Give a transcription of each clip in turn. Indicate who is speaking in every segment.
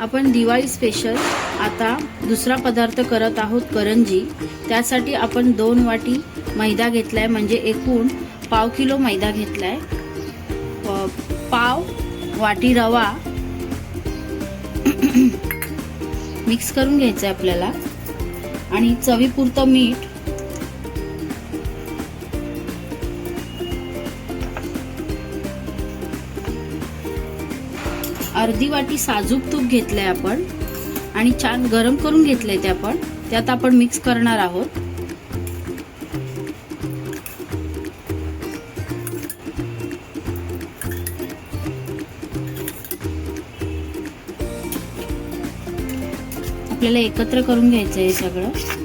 Speaker 1: आपण दिवाळी स्पेशल आता दुसरा पदार्थ करत आहोत करंजी. त्यासाठी आपण दोन वाटी मैदा घेतला आहे म्हणजे एकूण पाव किलो मैदा घेतला आहे पाव वाटी रवा मिक्स करून घ्यायचं आहे आपल्याला. आणि चवीपुरतं मीठ अर्धी वाटी साजूक तूप घेतलंय आपण आणि छान गरम करून घेतलंय ते आपण. त्यात आपण मिक्स करणार आहोत. आपल्याला एकत्र करून घ्यायचं आहे सगळं.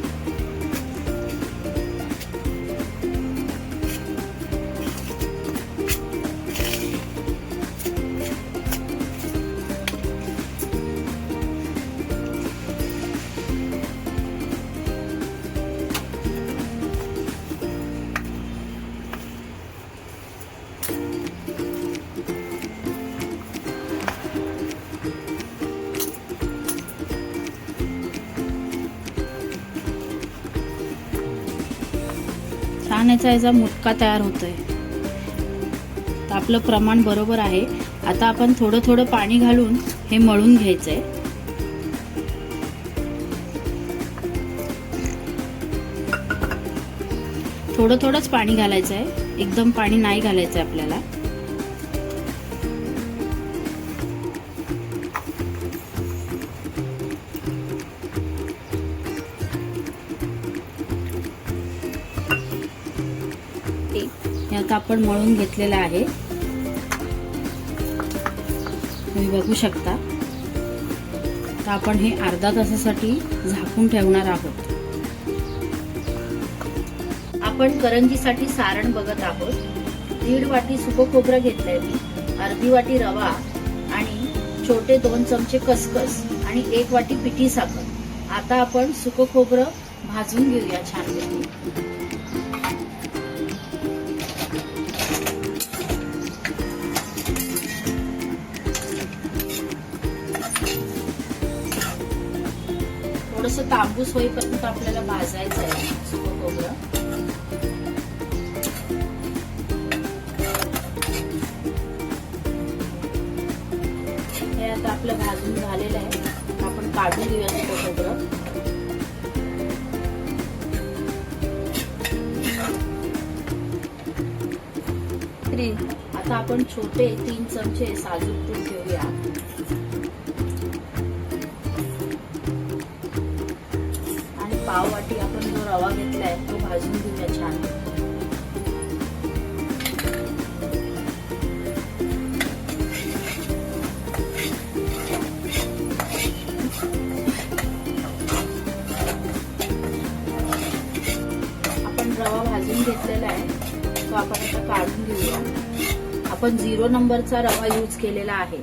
Speaker 1: छान याचा मुटका तयार होतोय. तर आपलं प्रमाण बरोबर आहे. आता आपण थोडं थोडं पाणी घालून हे मळून घ्यायचंय. थोडं थोडंच पाणी घालायचं आहे एकदम पाणी नाही घालायचं आहे आपल्याला. हे आता आपण मळून घेतलेलं आहे. तुम्ही बघू शकता. तर आपण हे अर्धा तासासाठी झाकून ठेवणार आहोत. आपण करंजीसाठी सारण बघत आहोत. दीड वाटी सुकं खोबरं घेतलंय मी अर्धी वाटी रवा आणि छोटे दोन चमचे खसखस आणि एक वाटी पिठी साखर. आता आपण सुकं खोबरं भाजून घेऊया छान थोडस तांबूस होईपर्यंत आपल्याला भाजायचं आहे. सुकं खोबरं हे आता आपलं भाजून झालेलं आहे. आपण काढून घेऊया सुकं खोबरं आता आपण छोटे तीन चमचे साजूक तूप घेऊया. रवा घेतला आहे तो भाजून घेऊया छान. आपण रवा भाजून घेतलेला आहे तो आपण आता काढून घेऊया. आपण झिरो नंबरचा रवा यूज केलेला आहे.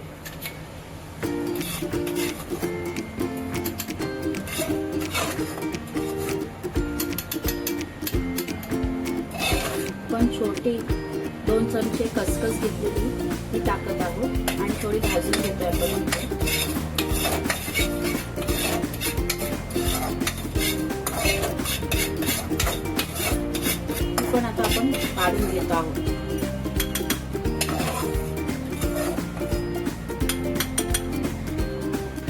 Speaker 1: पण दोन चमचे खसखस घेतलेली ती टाकत आहोत आणि थोडी भाजून घेतोय आपण पण आता आपण काढून घेत आहोत.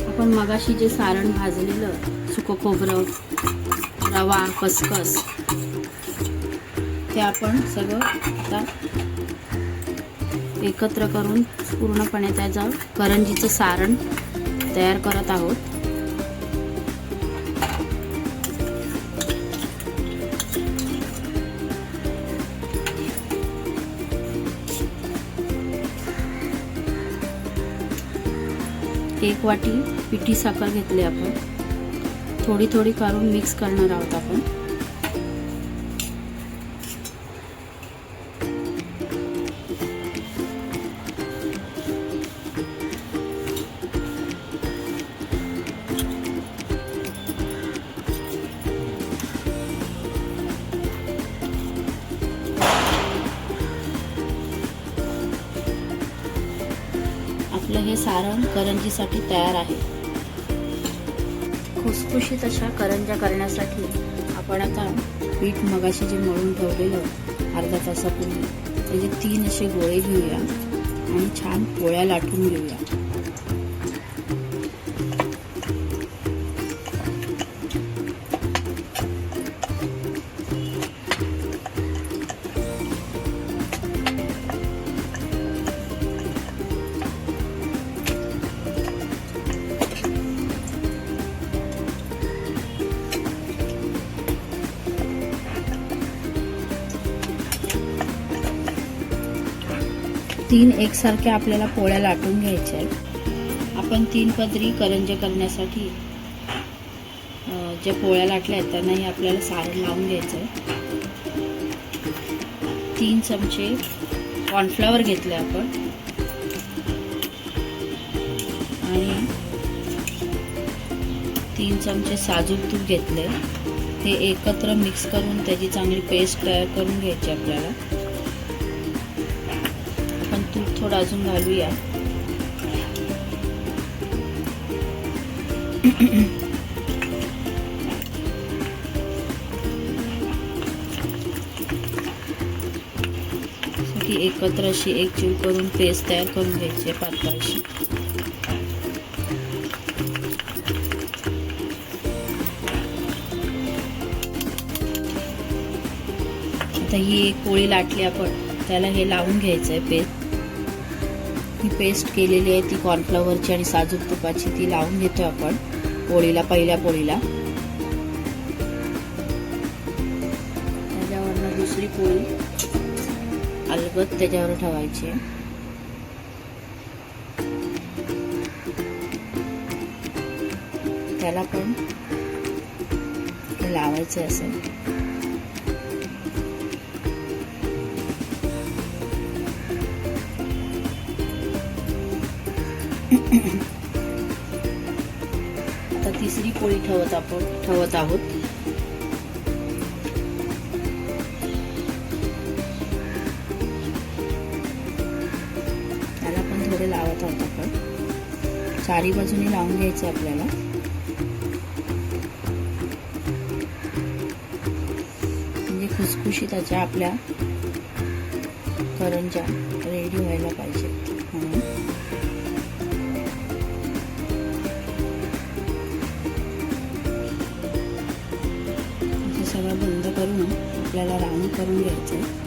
Speaker 1: आपण मगाशी जे सारण भाजलेलं सुकं खोबरं रवा खसखस ते आपण सगळं आता एकत्र करून पूर्णपणे त्याचं करंजीचं सारण तयार करत आहोत. एक वाटी पिठी साखर घेतली आपण. थोडी थोडी काढून मिक्स करणार आहोत आपण. हे सारण करंजीसाठी तयार आहे. खुसखुशीत अशा करंजा करण्यासाठी आपण आता पीठ मगाशी जे मळून ठेवलेलं अर्धा तासापूर्वी त्याचे तीन असे गोळे घेऊया आणि छान पोळ्या लाटून घेऊया. तीन एकसारख्या आपल्याला पोळ्या लाटून घ्यायच्या आहेत. आपण तीन पदरी करंजे करण्यासाठी ज्या पोळ्या लाटल्या आहेत त्यांनाही आपल्याला सारण लावून घ्यायचं आहे. तीन चमचे कॉर्नफ्लॉवर घेतले आपण. आणि तीन चमचे साजूक तूप घेतले ते एकत्र मिक्स करून त्याची चांगली पेस्ट तयार करून घ्यायची आपल्याला. तूप थोडं अजून घालूया. एकत्र अशी एक जीव करून पेस्ट तयार करून घ्यायची आहे पातळ अशी आता ही एक पोळी लाटली आपण त्याला हे लावून घ्यायचं आहे पेस्ट ती पेस्ट केलेली आहे ती कॉर्नफ्लॉवरची आणि साजूक तुपाची ती लावून घेतो आपण पोळीला पहिल्या पोळीला. त्याच्यावरनं दुसरी पोळी अलगद त्याच्यावर ठेवायची आहे. त्याला पण लावायचं असेल पोळी ठेवत आपण ठेवत आहोत. त्याला पण थोडे लावत आहोत आपण. चारी बाजूने लावून घ्यायचे आपल्याला. म्हणजे खुसखुशीत त्याच्या आपल्या करंजा रेडी व्हायला पाहिजे. करून घ्यायचं. आहे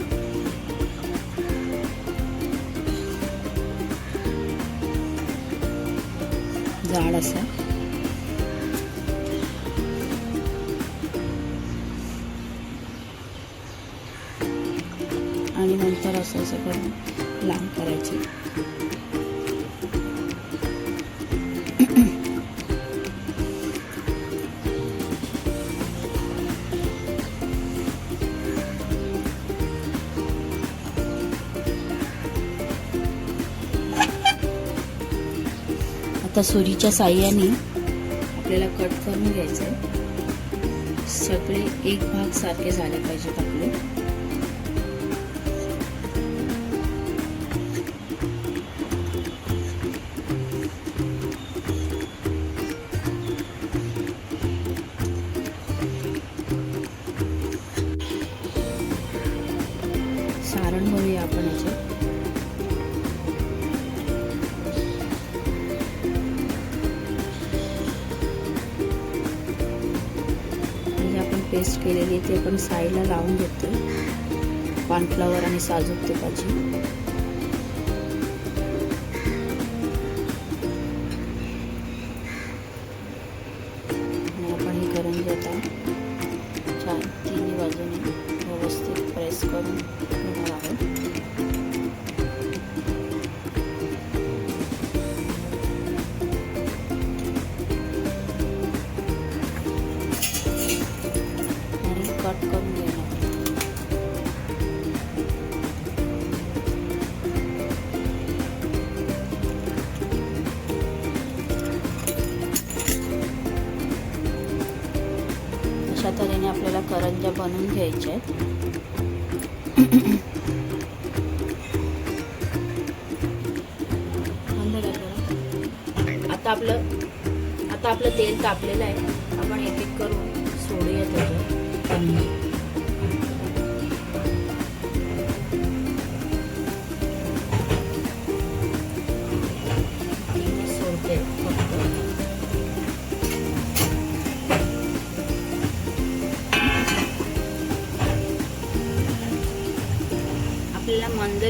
Speaker 1: जाड असं. आणि नंतर असं असं करून लांब करायचे. आता सुरीच्या साह्याने आपल्याला कट करून घ्यायचं आहे सगळे एक भाग सारखे झाले पाहिजेत आपले. पेस्ट केलेली ती आपण साईडला लावून घेते कॉर्नफ्लॉवर आणि साजूक तुपाची अशा तऱ्हेने आपल्याला करंज्या बनवून घ्यायच्या आहेत. आता आपलं आता आपलं तेल तापलेलं आहे. आपण एक एक करून सोडूया त्याच्यात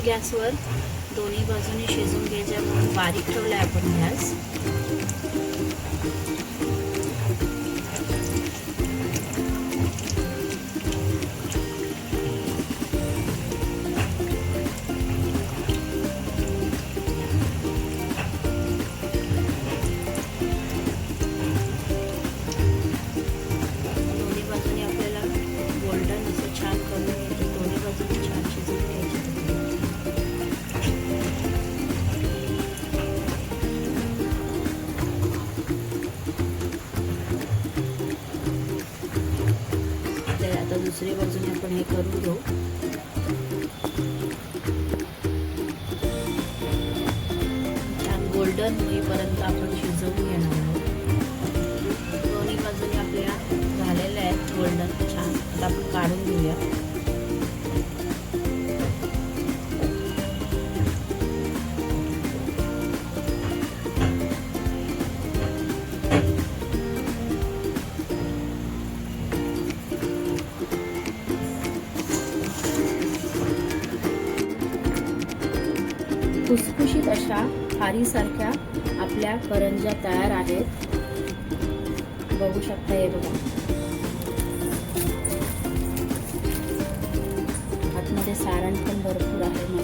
Speaker 1: गॅसवर दोन्ही बाजूने शिजून घ्यायच्या बारीक ठेवलं आहे आपण गॅस. आता आपण काढून घेऊया. खुसखुशीत अशा हारीसारख्या आपल्या करंजा तयार आहेत. बघू शकता हे बघा. por